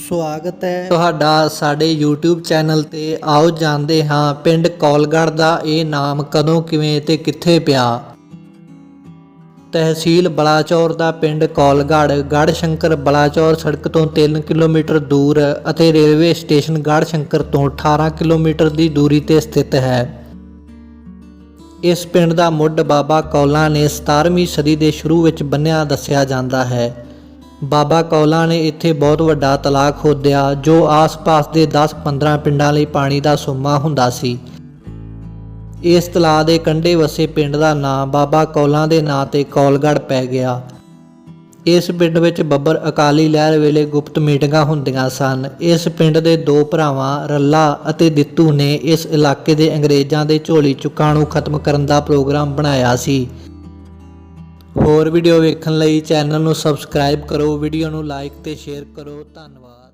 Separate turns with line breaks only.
ਸਵਾਗਤ ਹੈ। ਤੁਹਾਡਾ ਸਾਡੇ YouTube ਚੈਨਲ ਤੇ ਆਓ ਜਾਣਦੇ ਹਾਂ, ਪਿੰਡ ਕੌਲਗੜ੍ਹ ਦਾ ਇਹ ਨਾਮ ਕਦੋਂ, ਕਿਵੇਂ ਤੇ ਕਿੱਥੇ ਪਿਆ? ਤਹਿਸੀਲ ਬਲਾਚੌਰ ਦਾ ਪਿੰਡ ਕੌਲਗੜ੍ਹ ਗੜ੍ਹ ਸ਼ੰਕਰ ਬਲਾਚੌਰ ਸੜਕ ਤੋਂ 3 ਕਿਲੋਮੀਟਰ ਦੂਰ ਅਤੇ ਰੇਲਵੇ ਸਟੇਸ਼ਨ ਗੜ੍ਹ ਸ਼ੰਕਰ ਤੋਂ 18 ਕਿਲੋਮੀਟਰ ਦੀ ਦੂਰੀ ਤੇ ਸਥਿਤ ਹੈ। ਇਸ ਪਿੰਡ ਦਾ ਮੁੱਢ ਬਾਬਾ ਕੌਲਾਂ ਨੇ 17ਵੀਂ ਸਦੀ ਦੇ ਸ਼ੁਰੂ ਵਿੱਚ ਬੰਨਿਆ ਦੱਸਿਆ ਜਾਂਦਾ ਹੈ। ਬਾਬਾ ਕੌਲਾਂ ਨੇ ਇੱਥੇ ਬਹੁਤ ਵੱਡਾ ਤਲਾਅ ਖੋਦਿਆ, ਜੋ ਆਸ-ਪਾਸ ਦੇ 10-15 ਪਿੰਡਾਂ ਲਈ ਪਾਣੀ ਦਾ ਸੋਮਾ ਹੁੰਦਾ ਸੀ। ਇਸ ਤਲਾਅ ਦੇ ਕੰਢੇ ਵਸੇ ਪਿੰਡ ਦਾ ਨਾਂ ਬਾਬਾ ਕੌਲਾਂ ਦੇ ਨਾਂ ਤੇ ਕੌਲਗੜ੍ਹ ਪੈ ਗਿਆ। ਇਸ ਪਿੰਡ ਵਿੱਚ ਬੱਬਰ ਅਕਾਲੀ ਲਹਿਰ ਵੇਲੇ ਗੁਪਤ ਮੀਟਿੰਗਾਂ ਹੁੰਦੀਆਂ ਸਨ। ਇਸ ਪਿੰਡ ਦੇ ਦੋ ਭਰਾਵਾਂ, ਰੱਲਾ ਅਤੇ ਦਿੱਤੂ ਨੇ ਇਸ ਇਲਾਕੇ ਦੇ ਅੰਗਰੇਜ਼ਾਂ ਦੇ ਝੋਲੀ ਚੁੱਕਾਂ ਨੂੰ ਖਤਮ ਕਰਨ ਦਾ ਪ੍ਰੋਗਰਾਮ ਬਣਾਇਆ ਸੀ। ਹੋਰ ਵੀਡੀਓ ਵੇਖਣ ਲਈ ਚੈਨਲ ਨੂੰ ਸਬਸਕ੍ਰਾਈਬ ਕਰੋ ਵੀਡੀਓ ਨੂੰ ਲਾਈਕ ਤੇ ਸ਼ੇਅਰ ਕਰੋ, ਧੰਨਵਾਦ।